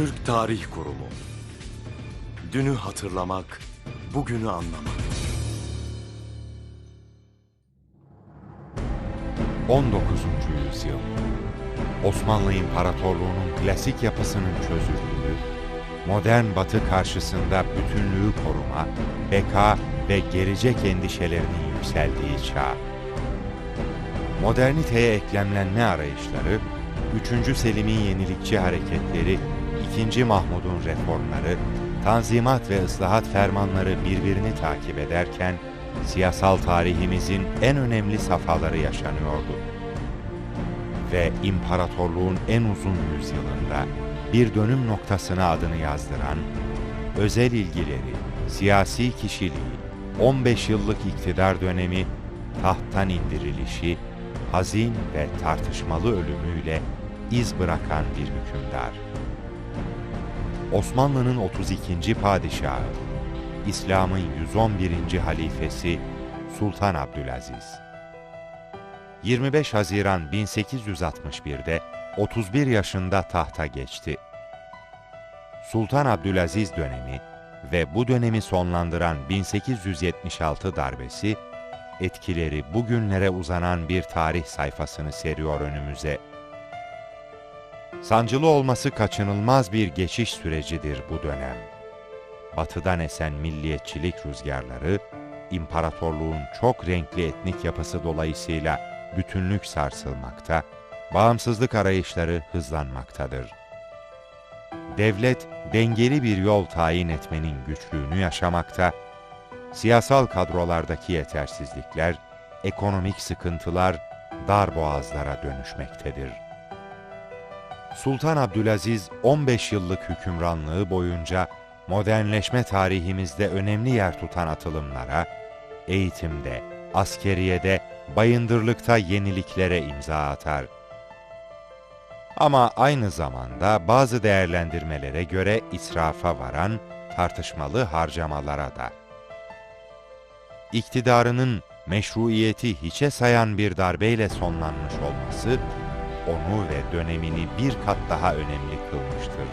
Türk Tarih Kurumu Dünü hatırlamak, bugünü anlamak. 19. yüzyıl Osmanlı İmparatorluğu'nun klasik yapısının çözüldüğü, modern batı karşısında bütünlüğü koruma, beka ve gelecek endişelerinin yükseldiği çağ. Moderniteye eklemlenme arayışları, 3. Selim'in yenilikçi hareketleri, 2. Mahmud'un reformları, tanzimat ve ıslahat fermanları birbirini takip ederken, siyasal tarihimizin en önemli safhaları yaşanıyordu. Ve imparatorluğun en uzun yüzyılında bir dönüm noktasına adını yazdıran, özel ilgileri, siyasi kişiliği, 15 yıllık iktidar dönemi, tahttan indirilişi, hazin ve tartışmalı ölümüyle iz bırakan bir hükümdar. Osmanlı'nın 32. padişahı, İslam'ın 111. halifesi Sultan Abdülaziz. 25 Haziran 1861'de 31 yaşında tahta geçti. Sultan Abdülaziz dönemi ve bu dönemi sonlandıran 1876 darbesi, etkileri bugünlere uzanan bir tarih sayfasını seriyor önümüze. Sancılı olması kaçınılmaz bir geçiş sürecidir bu dönem. Batıdan esen milliyetçilik rüzgarları, imparatorluğun çok renkli etnik yapısı dolayısıyla bütünlük sarsılmakta, bağımsızlık arayışları hızlanmaktadır. Devlet, dengeli bir yol tayin etmenin güçlüğünü yaşamakta, siyasal kadrolardaki yetersizlikler, ekonomik sıkıntılar, dar boğazlara dönüşmektedir. Sultan Abdülaziz 15 yıllık hükümranlığı boyunca modernleşme tarihimizde önemli yer tutan atılımlara, eğitimde, askeriyede, bayındırlıkta yeniliklere imza atar. Ama aynı zamanda bazı değerlendirmelere göre israfa varan tartışmalı harcamalara da. İktidarının meşruiyeti hiçe sayan bir darbeyle sonlanmış olması, onu ve dönemini bir kat daha önemli kılmıştır.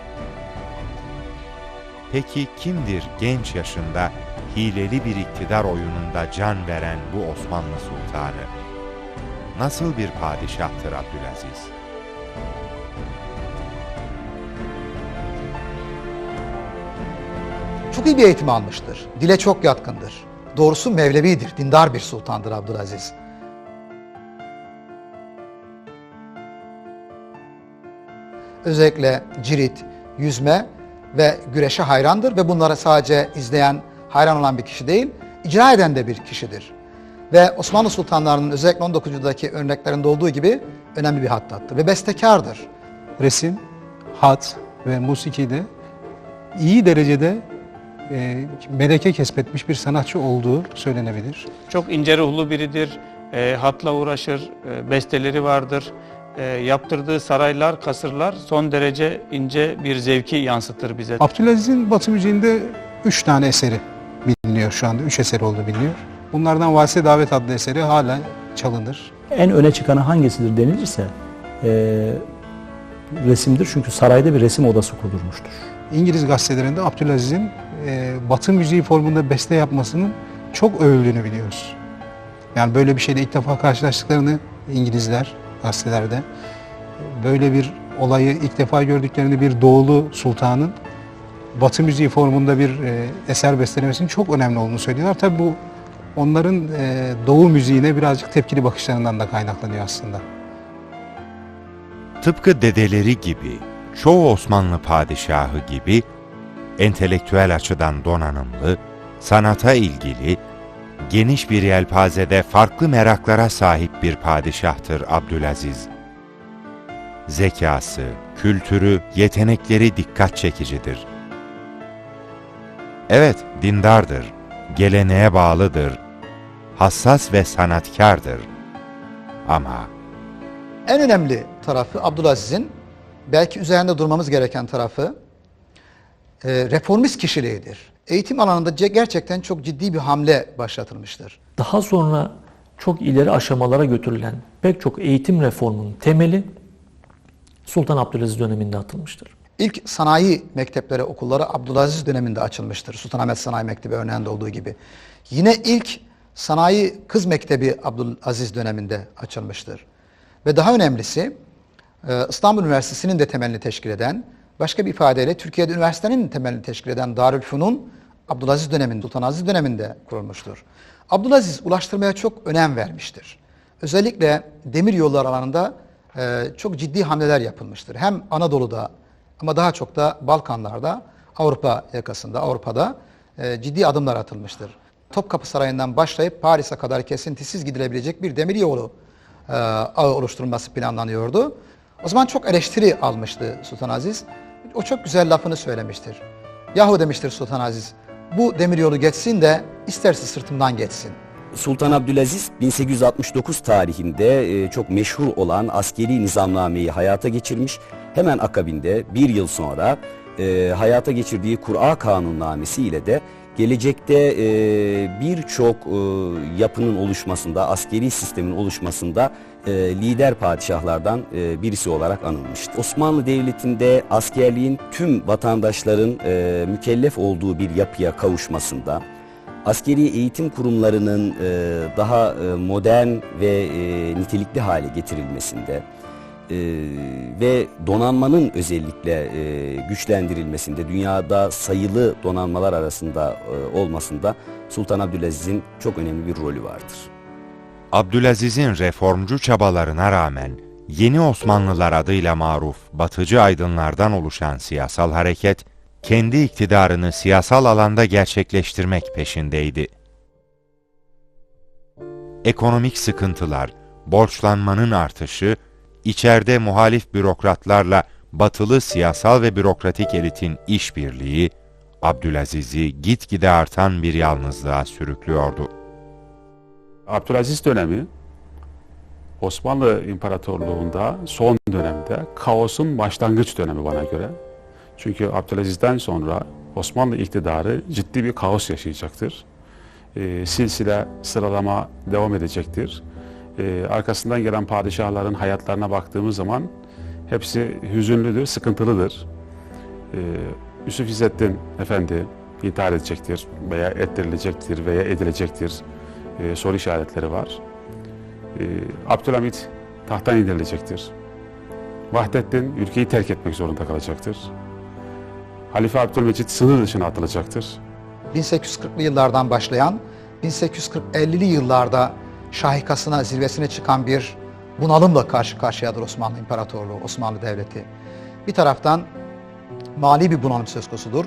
Peki kimdir genç yaşında hileli bir iktidar oyununda can veren bu Osmanlı Sultanı? Nasıl bir padişahtır Abdülaziz? Çok iyi bir eğitim almıştır. Dile çok yatkındır. Doğrusu Mevlevidir, dindar bir sultandır Abdülaziz. Özellikle cirit, yüzme ve güreşe hayrandır ve bunları sadece izleyen, hayran olan bir kişi değil, icra eden de bir kişidir. Ve Osmanlı sultanlarının özellikle 19. yüzyıldaki örneklerinde olduğu gibi önemli bir hattattır ve bestekardır. resim, hat ve musikide iyi derecede e, meleke kesbetmiş bir sanatçı olduğu söylenebilir. Çok ince ruhlu biridir. E, hatla uğraşır, e, besteleri vardır. E, yaptırdığı saraylar, kasırlar son derece ince bir zevki yansıtır bize. Abdülaziz'in Batı müziğinde üç tane eseri biliniyor şu anda. Üç eseri olduğu biliniyor. Bunlardan Valse Davet adlı eseri hala çalınır. En öne çıkanı hangisidir denilirse e, resimdir. Çünkü sarayda bir resim odası kurdurmuştur. İngiliz gazetelerinde Abdülaziz'in e, Batı müziği formunda beste yapmasının çok övüldüğünü biliyoruz. Yani böyle bir şeyle ilk defa karşılaştıklarını İngilizler gazetelerde böyle bir olayı ilk defa gördüklerini bir doğulu sultanın Batı müziği formunda bir e, eser bestelemesinin çok önemli olduğunu söylüyorlar. Tabii bu onların e, doğu müziğine birazcık tepkili bakışlarından da kaynaklanıyor aslında. Tıpkı dedeleri gibi, çoğu Osmanlı padişahı gibi, entelektüel açıdan donanımlı, sanata ilgili, geniş bir yelpazede farklı meraklara sahip bir padişahtır Abdülaziz. Zekası, kültürü, yetenekleri dikkat çekicidir. Evet, dindardır, geleneğe bağlıdır, hassas ve sanatkardır. Ama En önemli tarafı Abdülaziz'in belki üzerinde durmamız gereken tarafı e, reformist kişiliğidir. Eğitim alanında gerçekten çok ciddi bir hamle başlatılmıştır. Daha sonra çok ileri aşamalara götürülen pek çok eğitim reformunun temeli Sultan Abdülaziz döneminde atılmıştır. İlk sanayi mektepleri, okulları Abdülaziz döneminde açılmıştır. Sultanahmet Sanayi Mektebi örneğinde olduğu gibi. Yine ilk sanayi kız mektebi Abdülaziz döneminde açılmıştır. Ve daha önemlisi e, İstanbul Üniversitesi'nin de temelini teşkil eden, başka bir ifadeyle Türkiye'de üniversitenin temelini teşkil eden Darülfünun Abdülaziz döneminde, Sultanaziz döneminde kurulmuştur. Abdülaziz ulaştırmaya çok önem vermiştir. Özellikle demir yolları alanında e, çok ciddi hamleler yapılmıştır. Hem Anadolu'da ama daha çok da Balkanlarda, Avrupa yakasında, Avrupa'da e, ciddi adımlar atılmıştır. Topkapı Sarayı'ndan başlayıp Paris'e kadar kesintisiz gidilebilecek bir demir yolu e, ağı oluşturulması planlanıyordu. O zaman çok eleştiri almıştı Sultan Aziz. O çok güzel lafını söylemiştir. Yahu demiştir Sultan Aziz, bu demiryolu geçsin de isterse sırtımdan geçsin. Sultan Abdülaziz 1869 tarihinde e, çok meşhur olan askeri nizamnameyi hayata geçirmiş. Hemen akabinde bir yıl sonra e, hayata geçirdiği Kur'a kanunnamesi ile de gelecekte e, birçok e, yapının oluşmasında, askeri sistemin oluşmasında e, lider padişahlardan e, birisi olarak anılmıştır. Osmanlı Devleti'nde askerliğin tüm vatandaşların e, mükellef olduğu bir yapıya kavuşmasında, askeri eğitim kurumlarının e, daha e, modern ve e, nitelikli hale getirilmesinde ve donanmanın özellikle e, güçlendirilmesinde, dünyada sayılı donanmalar arasında e, olmasında Sultan Abdülaziz'in çok önemli bir rolü vardır. Abdülaziz'in reformcu çabalarına rağmen Yeni Osmanlılar adıyla maruf batıcı aydınlardan oluşan siyasal hareket, kendi iktidarını siyasal alanda gerçekleştirmek peşindeydi. Ekonomik sıkıntılar, borçlanmanın artışı, içeride muhalif bürokratlarla batılı siyasal ve bürokratik elitin işbirliği, Abdülaziz'i gitgide artan bir yalnızlığa sürüklüyordu. Abdülaziz dönemi Osmanlı İmparatorluğu'nda son dönemde kaosun başlangıç dönemi bana göre. Çünkü Abdülaziz'den sonra Osmanlı iktidarı ciddi bir kaos yaşayacaktır. Ee, silsile sıralama devam edecektir. Ee, arkasından gelen padişahların hayatlarına baktığımız zaman hepsi hüzünlüdür, sıkıntılıdır. Ee, Yusuf İzzettin Efendi intihar edecektir veya ettirilecektir veya edilecektir e, soru işaretleri var. E, Abdülhamit tahttan indirilecektir. Vahdettin ülkeyi terk etmek zorunda kalacaktır. Halife Abdülmecit sınır dışına atılacaktır. 1840'lı yıllardan başlayan 1840-50'li yıllarda şahikasına, zirvesine çıkan bir bunalımla karşı karşıyadır Osmanlı İmparatorluğu, Osmanlı Devleti. Bir taraftan mali bir bunalım söz konusudur.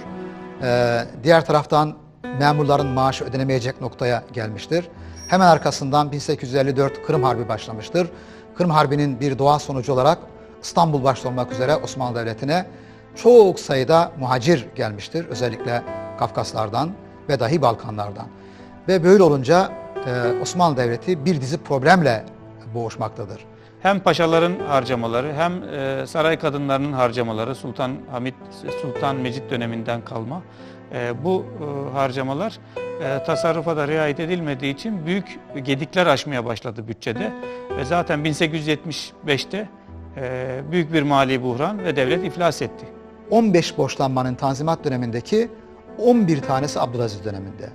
Ee, diğer taraftan memurların maaşı ödenemeyecek noktaya gelmiştir. Hemen arkasından 1854 Kırım Harbi başlamıştır. Kırım Harbi'nin bir doğal sonucu olarak İstanbul başta olmak üzere Osmanlı Devleti'ne çok sayıda muhacir gelmiştir. Özellikle Kafkaslardan ve dahi Balkanlardan. Ve böyle olunca Osmanlı Devleti bir dizi problemle boğuşmaktadır. Hem paşaların harcamaları hem e, saray kadınlarının harcamaları Sultan Hamit Sultan Mecit döneminden kalma e, bu e, harcamalar tasarrufa da riayet edilmediği için büyük gedikler aşmaya başladı bütçede ve zaten 1875'te e, büyük bir mali buhran ve devlet iflas etti. 15 borçlanmanın Tanzimat dönemindeki 11 tanesi Abdülaziz döneminde.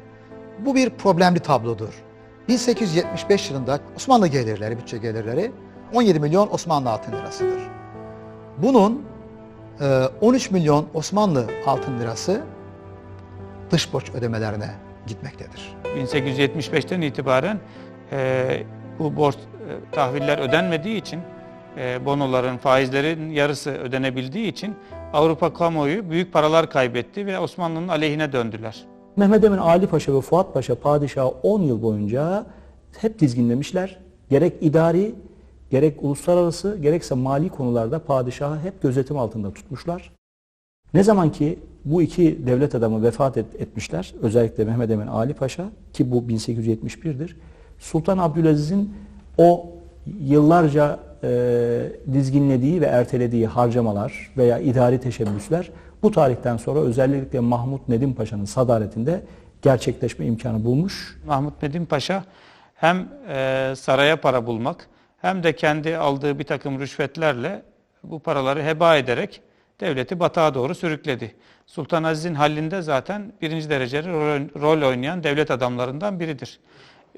Bu bir problemli tablodur. 1875 yılında Osmanlı gelirleri, bütçe gelirleri 17 milyon Osmanlı altın lirasıdır. Bunun e, 13 milyon Osmanlı altın lirası dış borç ödemelerine gitmektedir. 1875'ten itibaren e, bu borç e, tahviller ödenmediği için e, bonoların faizlerin yarısı ödenebildiği için Avrupa kamuoyu büyük paralar kaybetti ve Osmanlı'nın aleyhine döndüler. Mehmet Emin Ali Paşa ve Fuat Paşa padişahı 10 yıl boyunca hep dizginlemişler. Gerek idari, gerek uluslararası, gerekse mali konularda padişahı hep gözetim altında tutmuşlar. Ne zaman ki bu iki devlet adamı vefat et- etmişler, özellikle Mehmet Emin Ali Paşa ki bu 1871'dir. Sultan Abdülaziz'in o yıllarca e, dizginlediği ve ertelediği harcamalar veya idari teşebbüsler bu tarihten sonra özellikle Mahmut Nedim Paşa'nın sadaretinde gerçekleşme imkanı bulmuş. Mahmut Nedim Paşa hem e, saraya para bulmak hem de kendi aldığı bir takım rüşvetlerle bu paraları heba ederek devleti batağa doğru sürükledi. Sultan Aziz'in hallində zaten birinci dereceli rol, oynayan devlet adamlarından biridir.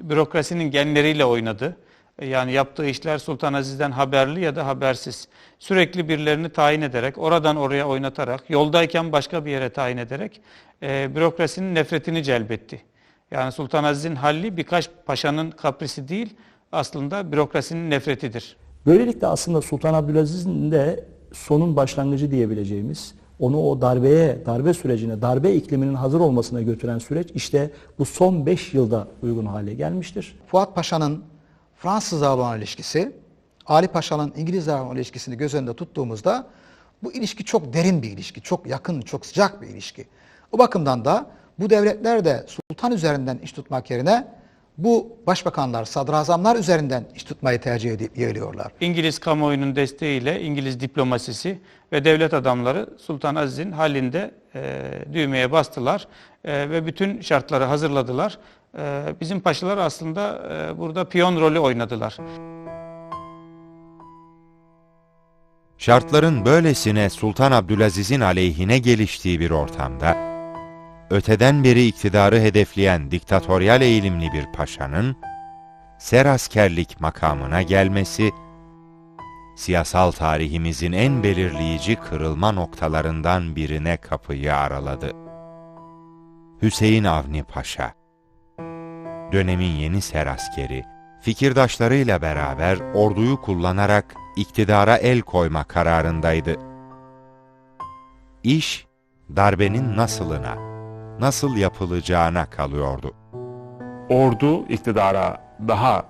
Bürokrasinin genleriyle oynadı. Yani yaptığı işler Sultan Aziz'den haberli ya da habersiz. Sürekli birilerini tayin ederek, oradan oraya oynatarak, yoldayken başka bir yere tayin ederek e, bürokrasinin nefretini celbetti. Yani Sultan Aziz'in halli birkaç paşanın kaprisi değil, aslında bürokrasinin nefretidir. Böylelikle aslında Sultan Abdülaziz'in de sonun başlangıcı diyebileceğimiz, onu o darbeye, darbe sürecine, darbe ikliminin hazır olmasına götüren süreç işte bu son 5 yılda uygun hale gelmiştir. Fuat Paşa'nın Fransızlarla olan ilişkisi, Ali Paşa'nın İngilizlerle olan ilişkisini göz önünde tuttuğumuzda bu ilişki çok derin bir ilişki, çok yakın, çok sıcak bir ilişki. O bakımdan da bu devletler de sultan üzerinden iş tutmak yerine bu başbakanlar, sadrazamlar üzerinden iş tutmayı tercih edip yeğliyorlar. İngiliz kamuoyunun desteğiyle İngiliz diplomasisi ve devlet adamları Sultan Aziz'in halinde e, düğmeye bastılar e, ve bütün şartları hazırladılar. E, bizim paşalar aslında e, burada piyon rolü oynadılar. Şartların böylesine Sultan Abdülaziz'in aleyhine geliştiği bir ortamda, öteden beri iktidarı hedefleyen diktatöryal eğilimli bir paşanın, seraskerlik makamına gelmesi, siyasal tarihimizin en belirleyici kırılma noktalarından birine kapıyı araladı. Hüseyin Avni Paşa Dönemin yeni seraskeri, fikirdaşlarıyla beraber orduyu kullanarak iktidara el koyma kararındaydı. İş, darbenin nasılına, nasıl yapılacağına kalıyordu. ordu iktidara daha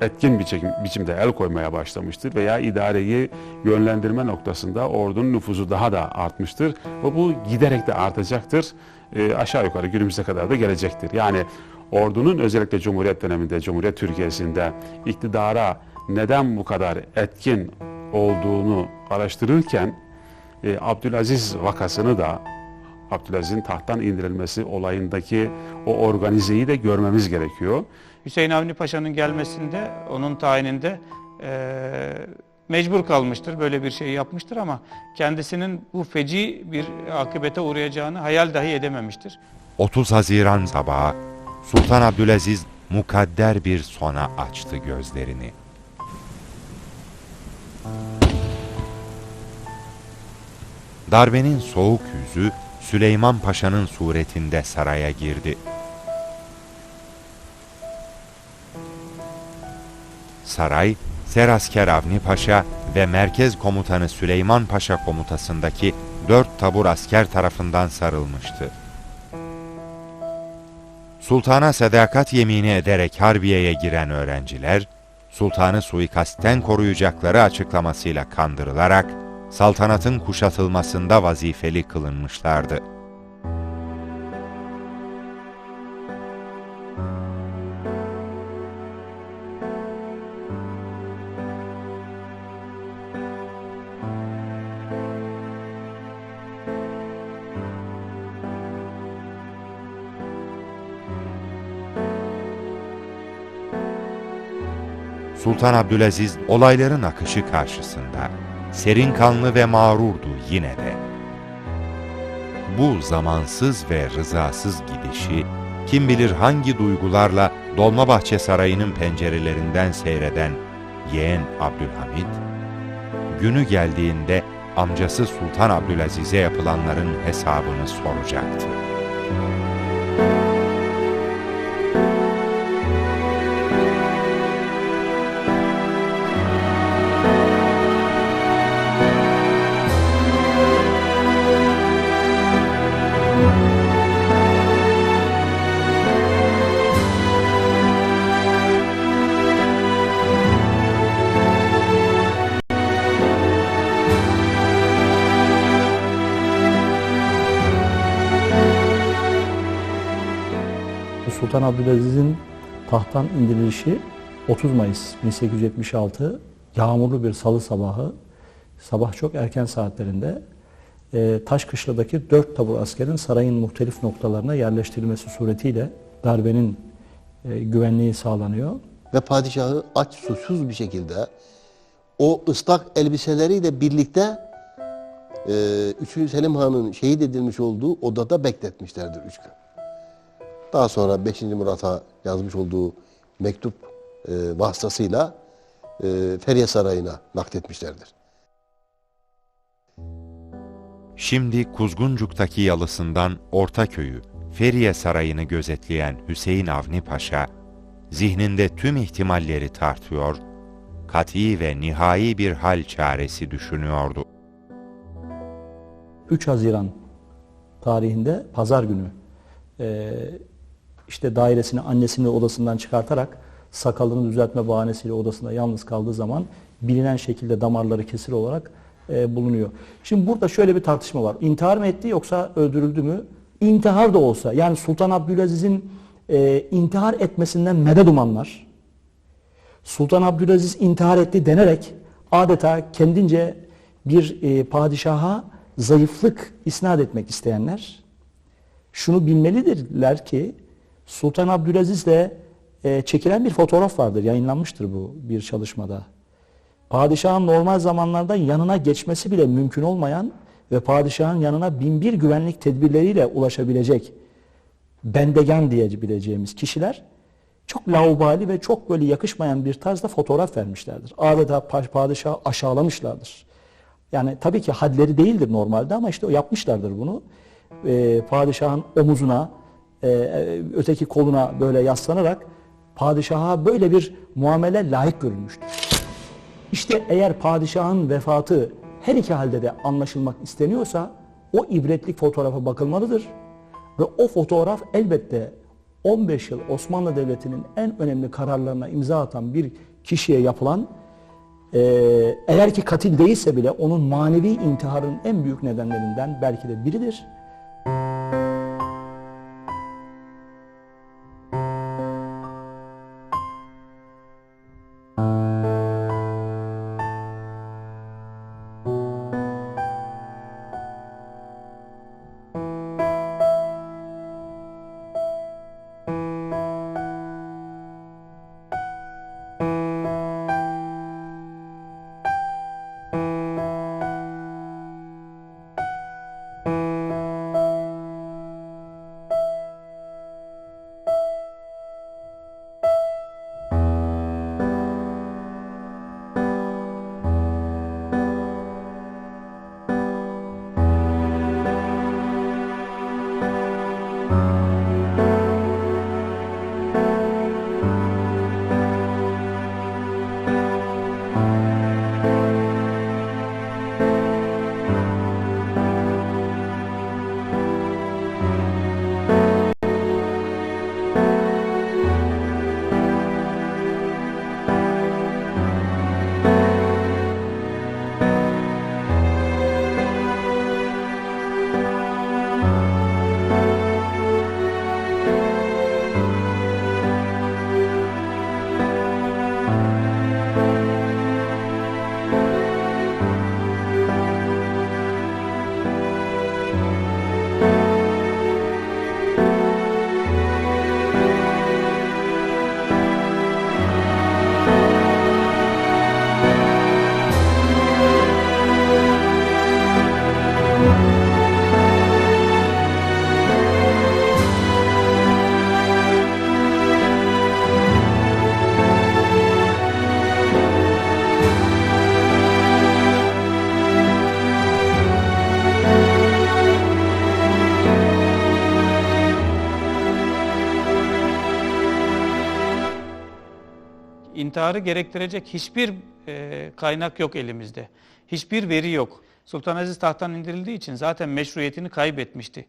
etkin bir biçimde el koymaya başlamıştır veya idareyi yönlendirme noktasında ordunun nüfuzu daha da artmıştır ve bu giderek de artacaktır. Ee, aşağı yukarı günümüze kadar da gelecektir. Yani ordunun özellikle Cumhuriyet döneminde, Cumhuriyet Türkiye'sinde iktidara neden bu kadar etkin olduğunu araştırırken e, Abdülaziz vakasını da Abdülaziz'in tahttan indirilmesi olayındaki o organizeyi de görmemiz gerekiyor. Hüseyin Avni Paşa'nın gelmesinde, onun tayininde eee, mecbur kalmıştır. Böyle bir şey yapmıştır ama kendisinin bu feci bir akıbete uğrayacağını hayal dahi edememiştir. 30 Haziran sabahı Sultan Abdülaziz mukadder bir sona açtı gözlerini. Darbenin soğuk yüzü Süleyman Paşa'nın suretinde saraya girdi. Saray, Serasker Avni Paşa ve Merkez Komutanı Süleyman Paşa komutasındaki dört tabur asker tarafından sarılmıştı. Sultana sadakat yemini ederek harbiyeye giren öğrenciler, sultanı suikastten koruyacakları açıklamasıyla kandırılarak saltanatın kuşatılmasında vazifeli kılınmışlardı. Sultan Abdülaziz olayların akışı karşısında serin kanlı ve mağrurdu yine de. Bu zamansız ve rızasız gidişi kim bilir hangi duygularla Dolmabahçe Sarayı'nın pencerelerinden seyreden yeğen Abdülhamit, günü geldiğinde amcası Sultan Abdülaziz'e yapılanların hesabını soracaktı. Abdülaziz'in tahttan indirilişi 30 Mayıs 1876 yağmurlu bir salı sabahı sabah çok erken saatlerinde e, Taşkışla'daki dört tabur askerin sarayın muhtelif noktalarına yerleştirilmesi suretiyle darbenin e, güvenliği sağlanıyor. ve padişahı aç susuz bir şekilde o ıslak elbiseleriyle birlikte e, 3. Selim Han'ın şehit edilmiş olduğu odada bekletmişlerdir üç gün. Daha sonra 5. Murat'a yazmış olduğu mektup e, vasıtasıyla e, Feriye Sarayı'na nakletmişlerdir. Şimdi Kuzguncuk'taki yalısından Ortaköy'ü, Feriye Sarayı'nı gözetleyen Hüseyin Avni Paşa, zihninde tüm ihtimalleri tartıyor, kat'i ve nihai bir hal çaresi düşünüyordu. 3 Haziran tarihinde pazar günü e, işte dairesini annesinin odasından çıkartarak sakalını düzeltme bahanesiyle odasında yalnız kaldığı zaman bilinen şekilde damarları kesir olarak e, bulunuyor. Şimdi burada şöyle bir tartışma var. İntihar mı etti yoksa öldürüldü mü? İntihar da olsa yani Sultan Abdülaziz'in e, intihar etmesinden medet umanlar Sultan Abdülaziz intihar etti denerek adeta kendince bir e, padişaha zayıflık isnat etmek isteyenler şunu bilmelidirler ki Sultan Abdülaziz'le e, çekilen bir fotoğraf vardır. Yayınlanmıştır bu bir çalışmada. Padişahın normal zamanlarda yanına geçmesi bile mümkün olmayan ve padişahın yanına binbir güvenlik tedbirleriyle ulaşabilecek bendegan diyebileceğimiz kişiler çok laubali ve çok böyle yakışmayan bir tarzda fotoğraf vermişlerdir. Adeta pa- padişahı aşağılamışlardır. Yani tabii ki hadleri değildir normalde ama işte yapmışlardır bunu. Ee, padişahın omuzuna, e, e, öteki koluna böyle yaslanarak padişaha böyle bir muamele layık görülmüştür. İşte eğer padişahın vefatı her iki halde de anlaşılmak isteniyorsa o ibretlik fotoğrafa bakılmalıdır. Ve o fotoğraf elbette 15 yıl Osmanlı Devleti'nin en önemli kararlarına imza atan bir kişiye yapılan eee, eğer ki katil değilse bile onun manevi intiharın en büyük nedenlerinden belki de biridir. İntiharı gerektirecek hiçbir e, kaynak yok elimizde. Hiçbir veri yok. Sultan Aziz tahttan indirildiği için zaten meşruiyetini kaybetmişti.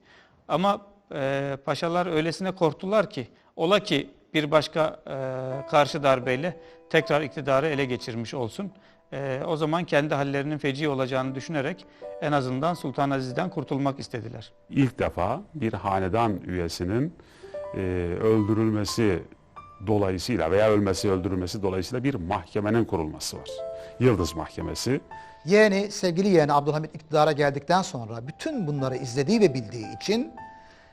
Ama e, paşalar öylesine korktular ki ola ki bir başka e, karşı darbeyle tekrar iktidarı ele geçirmiş olsun. E, o zaman kendi hallerinin feci olacağını düşünerek en azından Sultan Aziz'den kurtulmak istediler. İlk defa bir hanedan üyesinin e, öldürülmesi dolayısıyla veya ölmesi öldürülmesi dolayısıyla bir mahkemenin kurulması var. Yıldız Mahkemesi. Yeğeni, sevgili yeğeni Abdülhamit iktidara geldikten sonra bütün bunları izlediği ve bildiği için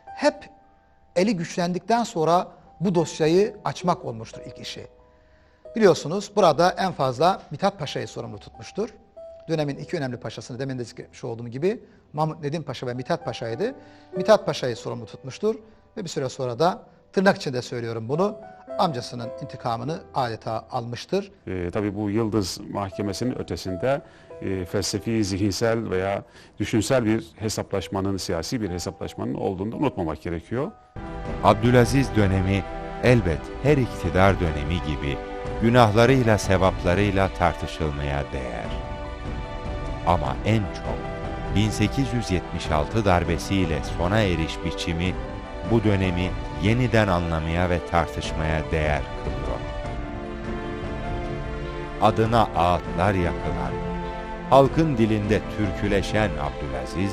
hep eli güçlendikten sonra bu dosyayı açmak olmuştur ilk işi. Biliyorsunuz burada en fazla Mithat Paşa'yı sorumlu tutmuştur. dönemin iki önemli paşasını demin de zikretmiş olduğum gibi Mahmut Nedim Paşa ve Mithat Paşa'ydı. Mithat Paşa'yı sorumlu tutmuştur ve bir süre sonra da tırnak içinde söylüyorum bunu amcasının intikamını adeta almıştır. E, tabii bu Yıldız Mahkemesi'nin ötesinde e, felsefi, zihinsel veya düşünsel bir hesaplaşmanın, siyasi bir hesaplaşmanın olduğunu da unutmamak gerekiyor. Abdülaziz dönemi elbet her iktidar dönemi gibi günahlarıyla sevaplarıyla tartışılmaya değer. Ama en çok 1876 darbesiyle sona eriş biçimi bu dönemi yeniden anlamaya ve tartışmaya değer kılıyor. Adına ağıtlar yakılan, halkın dilinde türküleşen Abdülaziz,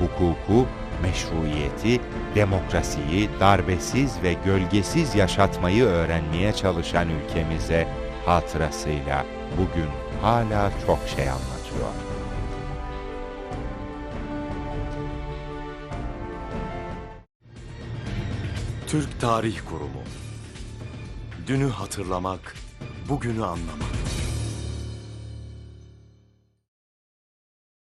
hukuku, meşruiyeti, demokrasiyi darbesiz ve gölgesiz yaşatmayı öğrenmeye çalışan ülkemize hatırasıyla bugün hala çok şey anlatıyor. Türk Tarih Kurumu Dünü hatırlamak, bugünü anlamak.